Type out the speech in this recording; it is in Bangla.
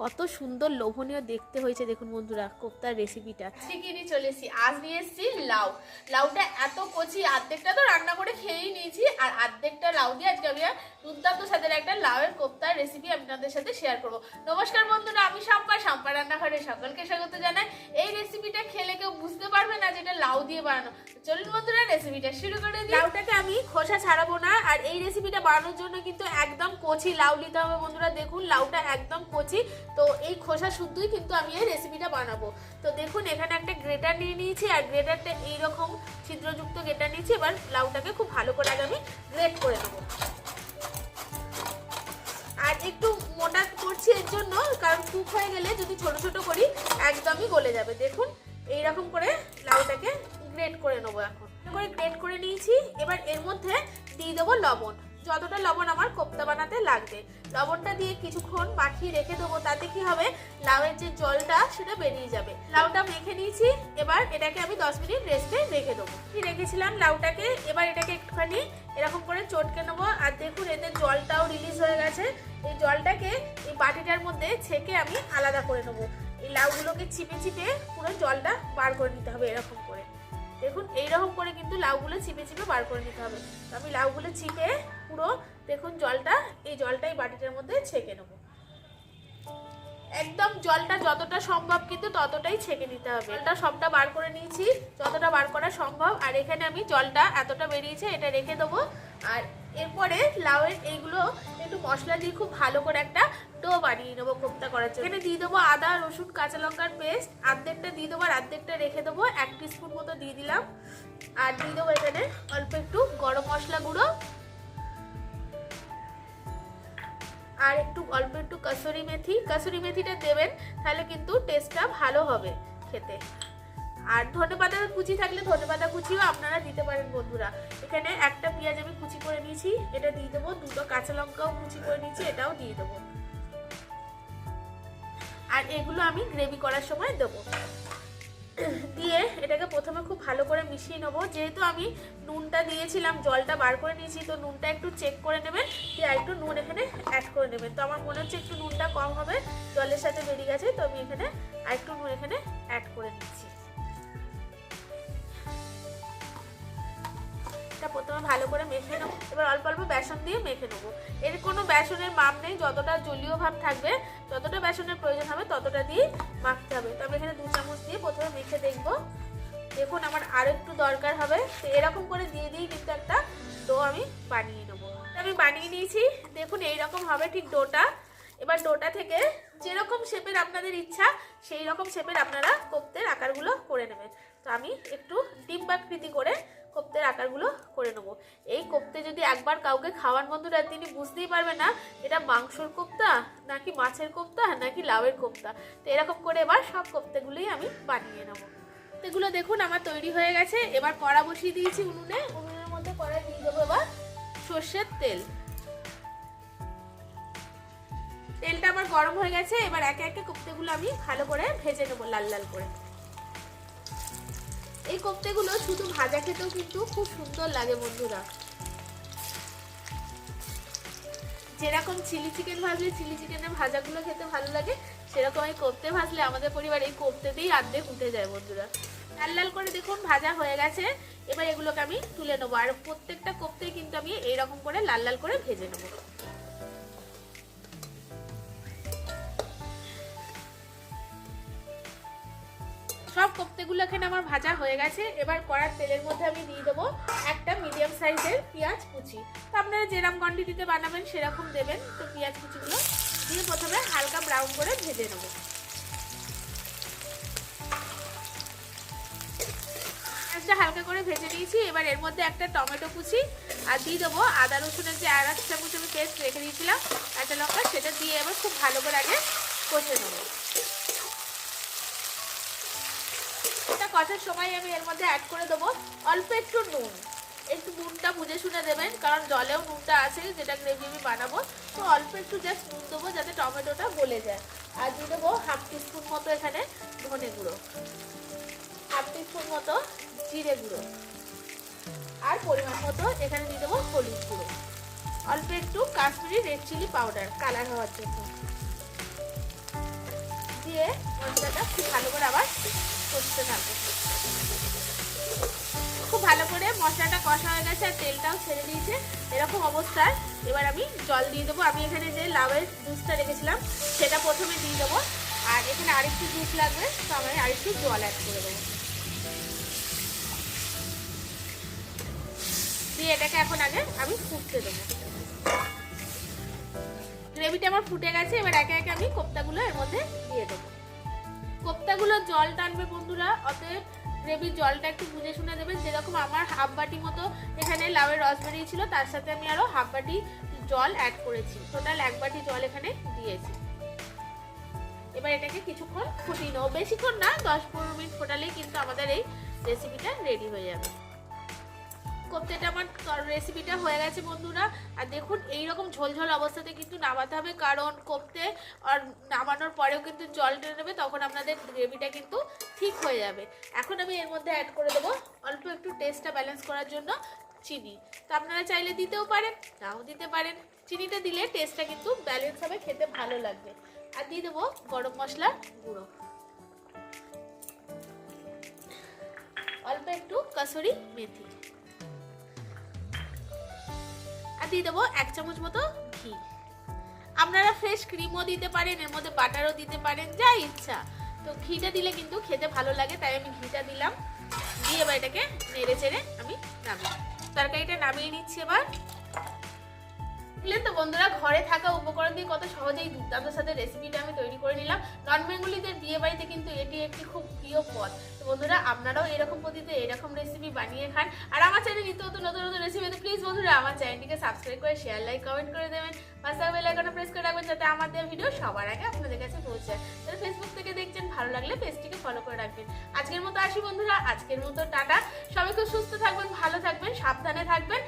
কত সুন্দর লোভনীয় দেখতে হয়েছে দেখুন বন্ধুরা কোপ্তার রেসিপিটা ঠিকই নিয়ে চলে এসেছি, আজ নিয়ে এসেছি লাউ। লাউটা এত কচি অর্ধেকটা তো রান্না করে খেয়েই নিয়েছি, আর অর্ধেকটা লাউ দিয়ে আজকে আমি দুর্দান্ত সাথে একটা লাউয়ের কোপ্তার রেসিপি আপনাদের সাথে শেয়ার করব। নমস্কার বন্ধুরা, আমি সাম্পা সাম্পা রান্নাঘরে সকলকে স্বাগত জানাই। এই রেসিপিটা বুঝতে যেটা লাউ দিয়ে বানানো। চলুন বন্ধুরা রেসিপিটা শুরু করে দিই। লাউটাকে আমি খোসা ছাড়াবো না, আর এই রেসিপিটা বানানোর জন্য কিন্তু একদম কচি লাউ নিতে হবে বন্ধুরা। দেখুন, লাউটা একদম কচি। তো এই খোসা শুদ্ধই কিন্তু আমি এই রেসিপিটা বানাবো। তো দেখুন, এখানে একটা গ্রেটার নিয়ে নিয়েছি, আর গ্রেটারটা এইরকম ছিদ্রযুক্ত গ্রেটার নিয়েছি। এবার লাউটাকে খুব ভালো করে আগে আমি গ্রেট করে নেব। আর একটু মোটা করছি এর জন্য, কারণ কুক হয়ে গেলে যদি ছোট ছোট করি, একদমই গলে যাবে। দেখুন, এইরকম করে লাউটাকে গ্রেট করে নেব এখন। করে গ্রেট করে নিয়েছি। এবার এর মধ্যে দিয়ে দেবো লবণ। যতটা লবণ আমার কোপ্তা বানাতে লাগবে। লবণটা দিয়ে কিছুক্ষণ মাখিয়ে রেখে দেবো। তাতে কি হবে? লাউয়ের যে জলটা, সেটা বেরিয়ে যাবে। লাউটা মেখে নিয়েছি। এবার এটাকে আমি দশ মিনিট রেস্টে রেখে দেবো। রেখেছিলাম লাউটাকে। এবার এটাকে একটুখানি এরকম করে চটকে নেব। আর দেখুন, এতে জলটাও রিলিজ হয়ে গেছে। এই জলটাকে এই বাটিটার মধ্যে ছেঁকে আমি আলাদা করে নেব। এই লাউগুলোকে চিপে চিপে পুরো জলটা বার করে নিতে হবে এরকম করে। দেখুন, এইরকম করে কিন্তু লাউগুলো চিপে চিপে বার করে নিতে হবে। তো আমি লাউগুলো চিপে পুরো, দেখুন, জলটা, এই জলটাই বাটিটার মধ্যে ছেঁকে নেব। একদম জলটা যতটা সম্ভব কিন্তু ততটাই ছেঁকে নিতে হবে। জলটা সবটা বার করে নিয়েছি, যতটা বার করা সম্ভব। আর এখানে আমি জলটা এতটা বেরিয়েছে, এটা রেখে দেবো। আর এরপরে লাউয়ের এইগুলো একটু মশলা দিয়ে খুব ভালো করে একটা ডো বানিয়ে নেব কোপ্তা করার জন্য। এখানে দিয়ে দেবো আদা, রসুন, কাঁচা লঙ্কার পেস্ট। আর্ধেকটা দিয়ে দেবো আর আর্ধেকটা রেখে দেবো। এক স্পুন মতো দিয়ে দিলাম। আর দিয়ে দেবো এখানে অল্প একটু গরম মশলা গুঁড়ো। আর একটু অল্প একটু কাসুরি মেথি। কাসুরি মেথিটা দেবেন, তাহলে কিন্তু টেস্টটা ভালো হবে খেতে। আর ধনে পাতা কুচি থাকলে ধনে পাতা কুচিও আপনারা দিতে পারেন বন্ধুরা। এখানে একটা পেঁয়াজ আমি কুচি করে নিয়েছি, এটা দিয়ে দেবো। দুটো কাঁচা লঙ্কাও কুচি করে নিয়েছি, এটাও দিয়ে দেবো। আর এগুলো আমি গ্রেভি করার সময় দেবো। দিয়ে এটাকে প্রথমে খুব ভালো করে মিশিয়ে নেব। যেহেতু আমি নুনটা দিয়েছিলাম, জলটা বার করে নিয়েছি, তো নুনটা একটু চেক করে নেবেন। দিয়ে একটু নুন এখানে অ্যাড করে নেবেন। তো আমার মনে হচ্ছে একটু নুনটা কম হবে, জলের সাথে বেরিয়ে গেছে, তো আমি এখানে আর একটু নুন এখানে অ্যাড করে নিচ্ছি। প্রথমে ভালো করে মেখে নেব। এবার অল্প অল্প বেসন দিয়ে মেখে নেব। এর কোনো বেসনের মাপ নেই, যতটা জলীয় ভাব থাকবে যতটা বেসনের প্রয়োজন হবে, ততটা দিয়ে মাখতে হবে। তো আমি এখানে দু চামচ দিয়ে প্রথমে মেখে দেখব। দেখুন, আমার আরও একটু দরকার হবে। তো এরকম করে দিয়ে দিয়ে কিন্তু একটা ডো আমি বানিয়ে নেব। আমি বানিয়ে নিয়েছি। দেখুন, এইরকম হবে ঠিক ডোটা। এবার ডোটা থেকে যেরকম শেপের আপনাদের ইচ্ছা সেই রকম শেপের আপনারা কোপ্তের আকারগুলো করে নেবেন। তো আমি একটু ডিম্বাকৃতি করে কোপ্তের আকারগুলো করে নেব। এই কোপ্তে যদি একবার কাউকে খাওয়ান বন্ধুরা, তিনি বুঝতেই পারবে না এটা মাংসর কোপ্তা নাকি মাছের কোপ্তা নাকি লাউয়ের কোপ্তা। তো এরকম করে এবার সব কোপ্তেগুলোই আমি বানিয়ে নেব। এগুলো দেখুন, আমার তৈরি হয়ে গেছে। এবার কড়া বসিয়ে দিয়েছি উনুনে। উনুনের মধ্যে কড়া দিয়ে দেবো এবার সর্ষের তেল। তেলটা আমার গরম হয়ে গেছে। এবার একে একে কোপ্তেগুলো আমি ভালো করে ভেজে নেব, লাল লাল করে। এই কোপ্তেগুলো শুধু ভাজা খেতেও কিন্তু খুব সুন্দর লাগে বন্ধুরা। যেরকম চিলি চিকেন ভাজলে চিলি চিকেনের ভাজাগুলো খেতে ভালো লাগে, সেরকম এই কোপ্তে ভাজলে আমাদের পরিবার এই কোপ্তেতেই আর্ধেক উঠে যায় বন্ধুরা। লাল লাল করে দেখুন, ভাজা হয়ে গেছে। এবার এগুলোকে আমি তুলে নেব। আর প্রত্যেকটা কোপ্তেই কিন্তু আমি এইরকম করে লাল লাল করে ভেজে নেব। সব কোপ্তেগুলো এখানে আমার ভাজা হয়ে গেছে। এবার কড়ার তেলের মধ্যে আমি দিয়ে দেবো একটা মিডিয়াম সাইজের পেঁয়াজ কুচি। তো আপনারা যেরকম কোয়ান্টিটিতে বানাবেন, সেরকম দেবেন। তো পেঁয়াজ কুচিগুলো দিয়ে প্রথমে হালকা ব্রাউন করে ভেজে নেব। পেঁয়াজটা হালকা করে ভেজে নিয়েছি। এবার এর মধ্যে একটা টমেটো কুচি আর দিয়ে দেবো আদা, রসুনের যে আর চামচ আমি পেস্ট রেখে দিয়েছিলাম, কাঁচা লঙ্কা, সেটা দিয়ে এবার খুব ভালো করে আগে কষে নেব। এটা কষার সময় আমি এর মধ্যে অ্যাড করে দেবো অল্প একটু নুন। একটু নুনটা বুঝে শুনে দেবেন, কারণ জলেও নুনটা আছে, যেটা গ্রেভি আমি বানাবো। তো অল্প একটু জাস্ট নুন দেবো যাতে টমেটোটা গলে যায়। আর দিয়ে দেবো হাফ টিস্পুন মতো এখানে ধনে গুঁড়ো। হাফ টিস্পুন মতো জিরে গুঁড়ো। আর পরিমাণ মতো এখানে দিয়ে দেবো হলুদ গুঁড়ো। অল্প একটু Kashmiri red chilli powder colour হওয়ার জন্য। দিয়ে মশলাটা খুব ভালো করে আবার কষতে থাকব। খুব ভালো করে মশলাটা কষা হয়ে গেছে আর তেলটাও ছেড়ে দিয়েছে। এরকম অবস্থায় এবার আমি জল দিয়ে দেবো। আমি এখানে যে লাউয়ের জুসটা রেখেছিলাম, সেটা প্রথমে দিয়ে দেবো। আর এখানে আরেকটু জুস লাগবে, তো আমি আরেকটু জল অ্যাড করে দেবো। দিয়ে এটাকে এখন আগে আমি ফুটতে দেবো। গ্রেভিটা আমার ফুটে গেছে, এবার একে একে আমি কোপ্তাগুলো এর মধ্যে দিয়ে দেবো। কোপ্তাগুলো জল টানবে বন্ধুরা, অতএব গ্রেভির জলটা একটু বুঝে শুনে দেবে। যেরকম আমার হাফ বাটি মতো এখানে লাউয়ের রস বেরিয়েছিল, তার সাথে আমি আরও হাফ বাটি জল অ্যাড করেছি। টোটাল এক বাটি জল এখানে দিয়েছি। এবার এটাকে কিছুক্ষণ ফুটিয়ে নেব। বেশিক্ষণ না, দশ পনেরো মিনিট ফোটালেই কিন্তু আমাদের এই রেসিপিটা রেডি হয়ে যাবে। কোপ্তাটা আমার রেসিপিটা হয়ে গেছে বন্ধুরা। আর দেখুন এই রকম ঝোলঝোল অবস্থাতে কিন্তু নামাতে হবে, কারণ কোপ্তে আর নামানোর পরেও কিন্তু জল টেনে নেবে, তখন আপনাদের গ্রেভিটা কিন্তু ঠিক হয়ে যাবে। এখন আমি এর মধ্যে অ্যাড করে দেবো অল্প একটু টেস্টটা ব্যালেন্স করার জন্য চিনি। তো আপনারা চাইলে দিতেও পারেন, নাও দিতে পারেন। চিনিটা দিলে টেস্টটা কিন্তু ব্যালেন্স হবে, খেতে ভালো লাগবে। আর দিয়ে দেবো গরম মশলা গুঁড়ো। অল্প একটু কাসুরি মেথি। দিয়ে দেবো এক চামচ মতো ঘি। আপনারা ফ্রেশ ক্রিমও দিতে পারেন, এর মধ্যে বাটারও দিতে পারেন, যা ইচ্ছা। তো ঘিটা দিলে কিন্তু খেতে ভালো লাগে, তাই আমি ঘিটা দিলাম। দিয়ে এবার এটাকে নেড়ে চেড়ে আমি নামিয়ে তরকারিটা নামিয়ে নিচ্ছি এবার। তো বন্ধুরা, ঘরে থাকা উপকরণ দিয়ে কত সহজেই দুর্দান্ত সাথে রেসিপিটা আমি তৈরি করে নিলাম। নন বেঙ্গলিদের বিয়ে বাড়িতে কিন্তু এটি একটি খুব প্রিয় পদ। তো বন্ধুরা, আপনারাও এরকম পদ্ধতিতে এরকম রেসিপি বানিয়ে খান। আর আমার চ্যানেল নিত্য নতুন নতুন নতুন রেসিপি তো প্লিজ বন্ধুরা, আমার চ্যানেলটিকে সাবস্ক্রাইব করে শেয়ার লাইক কমেন্ট করে দেবেন। পাশে বেল আইকনটা প্রেস করে রাখবেন যাতে আমার দেওয়া ভিডিও সবার আগে আপনাদের কাছে পৌঁছায় যারা ফেসবুক থেকে দেখছেন, ভালো লাগলে পেজটিকে ফলো করে রাখবেন। আজকের মতো আসি বন্ধুরা, আজকের মতো টাটা। সবাই খুব সুস্থ থাকবেন, ভালো থাকবেন, সাবধানে থাকবেন।